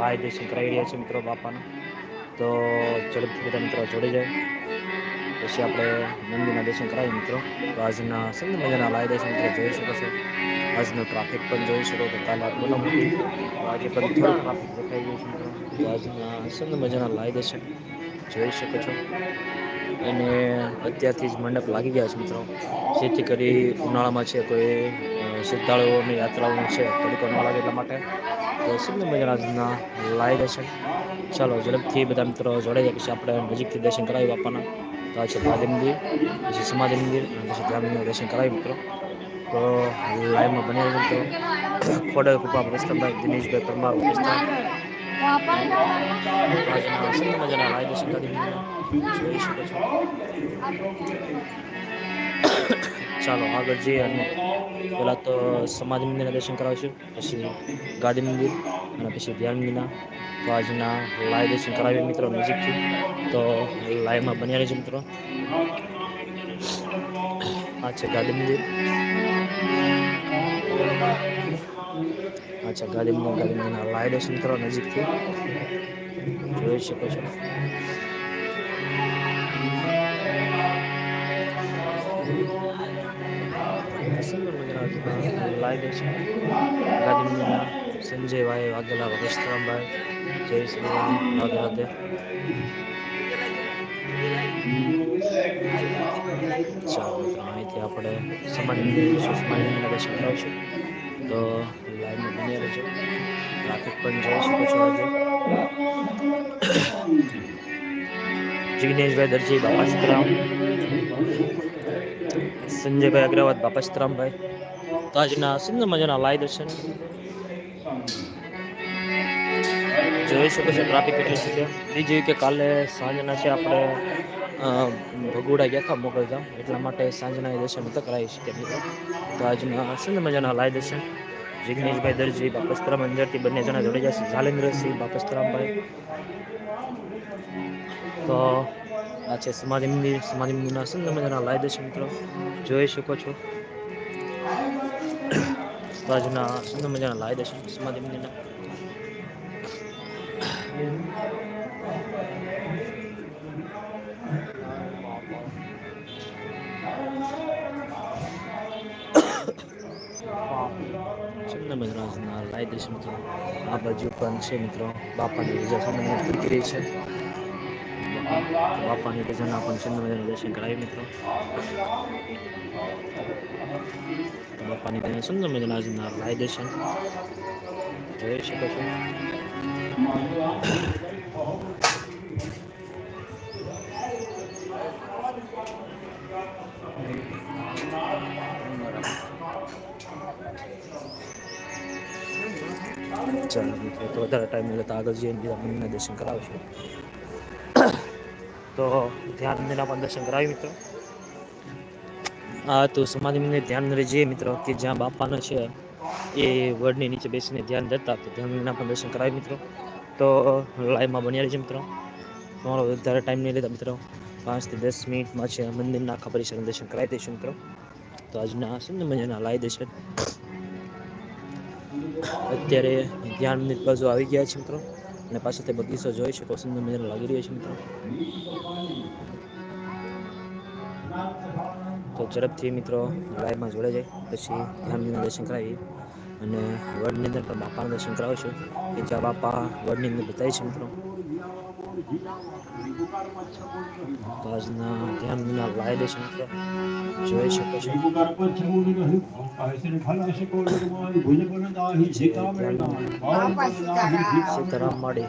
Live દર્શન કરાવી રહ્યા છે મિત્રો, બાપાના. તો ઝડપથી બધા મિત્રો જોડી જાય. પછી આપણે મંદિરના દર્શન કરાવીએ મિત્રો. તો આજના સુંદર મજાના લાય દર્શન મિત્રો જોઈ શકો છો. આજનો ટ્રાફિક પણ જોઈ શકો તો કાલે આ બોલો મોટી આજે પણ થોડો ટ્રાફિક દેખાઈ ગયો છે મિત્રો. આજના સુંદર મજાના લાય દર્શન જોઈ શકો છો. અને અત્યારથી જ મંડપ લાગી ગયા છે મિત્રો. જેથી કરી ઉનાળામાં છે કોઈ શ્રદ્ધાળુઓની યાત્રાઓ છે થોડીક લાગે એટલા માટે. તો સુંદર મજાના આજના લાઈવ દર્શન ચાલો, ઝડપથી બધા મિત્રો જોડાઈ જાય, પછી આપણે નજીકથી દર્શન કરાવી આપવાના તો છે મહાદેવ મંદિર, પછી સમાધિ મંદિર, અને પછી ધ્યાન દર્શન કરાવી મિત્રો. તો લાઈવમાં બની રહ્યું મિત્રો. ખોડલ કૃપા પ્રસ્તાવભાઈ દિનેશભાઈ પરમાર આજના સુંદર મજાના લાઈવ દર્શન કરી જોઈ શકો છો. ચાલો, આગળ જઈએ અને પહેલાં તો સમાધિ મંદિરના દર્શન કરાવીશું, પછી ગાદી મંદિર અને પછી ધ્યાન મંદિરના. તો આજના લાઈવ દર્શન કરાવીએ મિત્રો નજીકથી. તો લાઈવમાં બન્યા રહીશું મિત્રો. આ છે ગાદી મંદિર. અચ્છા ગાદી મંદિર, ગાદી મંદિરના લાઈવ દર્શન કરો નજીકથી. જોઈ શકો છો. સુંદર છે મંદિરના સંજયભાઈ વાઘેલા વગેશરામભાઈ જય શ્રી રામ રાધે ચાલો અહીંથી આપણે સમાધિ મંદિરના દર્શન કરાવશું તો લાઈવમાં બની રહેજો ટ્રાફિક પણ જોઈ શકો છો દરજી બાપાસ્તરામ સંજયભાઈ અગ્રવાલ બાપા સીતરામભાઈ. તો આજના સુંદર મજાના લાઈવ દર્શન. જોઈ શકો છો ટ્રાફિક એટલી છે બીજું કે કાલે સાંજના છે આપણે ભગોડા ગયા મોકલતા એટલા માટે સાંજના દર્શન નહોતા કરાવી શકીએ તો આજના સુંદર મજાના લાઈવ દર્શન. જિગ્નેશભાઈ દરજી, બાપસ્તરામ અંદરથી બંને જણા જોડી જશે. જાલેન્દ્રસિંહ બાપસ્તરામભાઈ. તો આ છે સમાધિ મંદિર. સમાધિ મંદિરના સુંદર મજાના લાઈવ દર્શન મિત્રો. જોઈ શકો છો. તો આજના સુંદર મજાના લાઈવ દર્શન સમાધિ મંદિરના સુંદર મજાના લાઈવ દર્શન મિત્રો. આ બાજુ પણ છે મિત્રો, બાપાની રજા સુંદર મજાની દીકરી છે. બાપાની રજાના પણ સુંદર મજાના દર્શન કરાવી મિત્રો. તો બાપાની ત્યાં સુંદર મજાના આજના લાઈવ દર્શન જોઈ શકો છો. ચાલો મિત્રો તો વધારે ટાઈમ મળે તો આગળ જઈને બીજા મંદિરના દર્શન કરાવશું. તો ધ્યાન મંદિરના પણ દર્શન કરાવી મિત્રો. આ તો સમાધિ મંદિર ધ્યાન જઈએ મિત્રો, કે જ્યાં બાપાનો છે એ વડની નીચે બેસીને ધ્યાન દેતા, તો ધ્યાનના પણ દર્શન કરાવી મિત્રો. તો લાઈવમાં બન્યા રહેજો મિત્રો. તમારો વધારે ટાઈમ નહીં લેતા મિત્રો. પાંચથી દસ મિનિટમાં છે મંદિરના આખા પરિસરના દર્શન કરાવી દઈશું મિત્રો. તો આજના સુંદર મજાના લાવી દર્શન. અત્યારે ધ્યાન મંદિર બાજુ આવી ગયા છે મિત્રો. અને પાછળ તે બગીચો જોઈ શકો, સુંદર મજાનો લાગી રહ્યો છે મિત્રો. તો ઝડપથી મિત્રો લાઈવમાં જોડે જાય. પછી ધ્યાનના દર્શન કરાવી અને વડની અંદર પણ બાપાના દર્શન કરાવશું કે જ્યાં બાપા વડની અંદર બતાવી છે મિત્રો. તો આજના ધ્યાન લાઈવ દર્શન મિત્રો. જોઈ શકો છો. સીતારામ માડી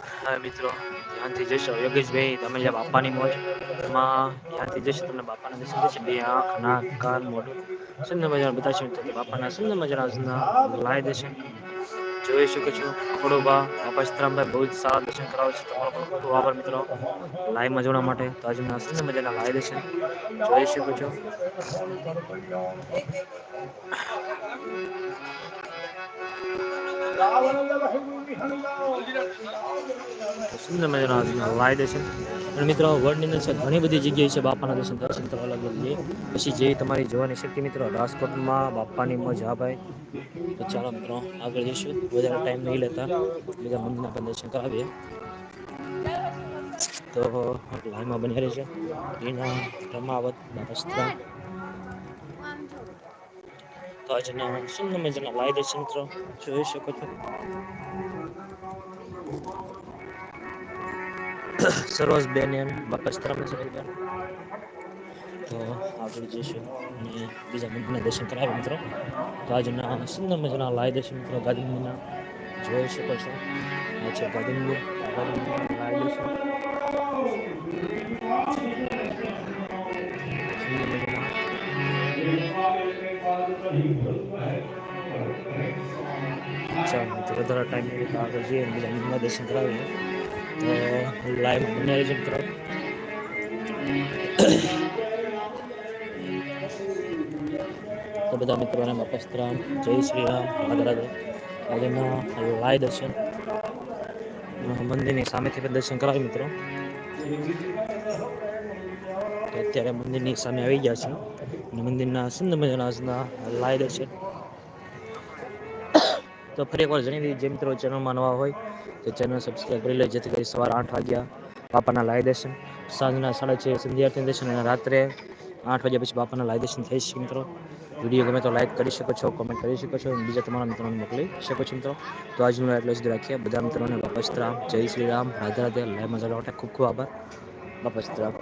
હા, મિત્રો. ધ્યાનથી જશો. યોગેશભાઈ તમે જ્યાં બાપાની મોજ. એમાં ધ્યાનથી જશો તમને બાપાના દર્શન થશે. બે આંખ, નાક, કાન, મોઢું. સુંદર મજાના બતાવશે કે બાપાના. સુંદર મજાના લાય દર્શન. જોઈ શકો છો. ખોડોબા બાપા સીતરામભાઈ બહુ જ સારા દર્શન કરાવે છે. તમારો ખૂબ ખૂબ આભાર, મિત્રો. લાઈવમાં જોવા માટે તો આજના સુંદર મજાના લાય દર્શન. જોઈ શકો છો. તો સુંદર મજાના લાઈ દે છે. અને મિત્રો વર્લ્ડની અંદર છે ઘણી બધી જગ્યાએ છે બાપાના દર્શન દર્શન કરવા અલગ પછી જે તમારી જોવાની શક્તિ મિત્રો, રાજકોટમાં બાપાની મજા ભાઈ. તો ચાલો મિત્રો, આગળ જઈશું. વધારે ટાઈમ નહીં લેતા. બીજા મંદિરના પણ દર્શન કરાવીએ. તો લાઈનમાં બની રહે છે. એના રમાવત બાપસ્ત્રા તો આજના સુંદર મજાના દર્શન મિત્રો જોઈ શકો છો. સરોજ બેન એમ બાપસ્ત્રામાં છે બેન તો આગળ જઈશું અને બીજા મંદિરના દર્શન કરાવે મિત્રો. તો આજના સુંદર મજાના લાય દર્શન મિત્રો ગાંધી જોઈ શકો છો. આ છે ગાંધી મંદિર લાય દર્શન વધારે ટાઈમ આગળ જઈએ, બીજા મંદિરના દર્શન કરાવીએ. તો લાઈવ બને રહેજો મિત્રો તો બધા મિત્રોને મકસ્ત્રામ જય શ્રી રામ, રાધે આજના લાઈવ દર્શન. મંદિરની સામેથી પણ દર્શન કરાવી મિત્રો. અત્યારે મંદિરની સામે આવી ગયા છે મંદિરના સુંદર મજાના આજના લાઈવ દર્શન. તો ફરી એકવાર જણાવી દઈએ, જે મિત્રો ચેનલમાં નવા હોય, તો ચેનલ સબસ્ક્રાઈબ કરી લે, જેથી કરી સવારે આઠ વાગ્યા બાપાના લાઈવ દર્શન. સાંજના સાડા છ સંધ્યાર્થી દર્શન અને રાત્રે આઠ વાગ્યા પછી બાપાના લાઈવ દર્શન થઈ શકે મિત્રો. વીડિયો ગમે તો લાઈક કરી શકો છો કમેન્ટ કરી શકો છો બીજા તમારા મિત્રોને મોકલી શકો છો મિત્રો. તો આજનું એટલે સુધી રાખીએ. બધા મિત્રોને બાપા રામ, જય શ્રી રામ, રાધે રાધે. લાઈવમાં મજા માટે ખૂબ ખૂબ આભાર. બાપા રામ.